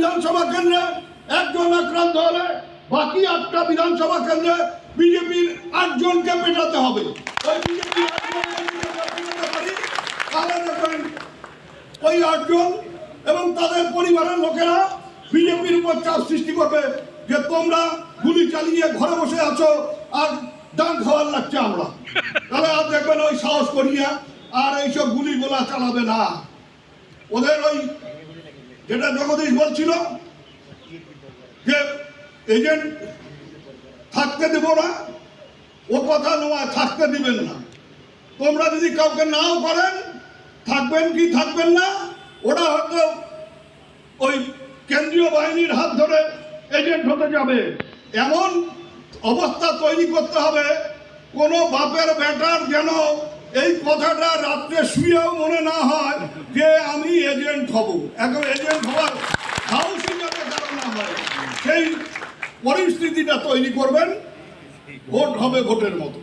বিধানসভা কেন্দ্রে একজন আক্রান্ত হলে বাকি আটটা বিধানসভা কেন্দ্রে বিজেপির আটজনকে পেটাতে হবে। ওই আটজন এবং তাদের পরিবারের লোকেরা বিজেপির উপর চাপ সৃষ্টি করবে যে তোমরা গুলি চালিয়ে ঘরে বসে আছো আর ডান খাওয়ার লাগছে আমরা। তাহলে আর দেখবেন ওই সাহস করিয়া আর এইসব গুলি গোলা চালাবে না। ওদের ওই যেটা জগদীশ বলছিল যে এজেন্ট থাকতে দেব না, ও কথা নয় থাকতে দিবেন না। তোমরা যদি কাউকে নাও করেন, থাকবেন কি থাকবেন না, ওরা হয়তো ওই কেন্দ্রীয় বাহিনীর হাত ধরে এজেন্ট হতে যাবে। এমন অবস্থা তৈরি করতে হবে, কোনো বাপের বেটার যেন এই কথাটা রাত্রে শুয়েও মনে না হয় যে আমি এজেন্ট হব। এখন এজেন্ট হওয়ার সাহসী যাতে কারণ না হয়। সেই পরিস্থিতিটা তৈরি করবেন, ভোট হবে ভোটের মতো।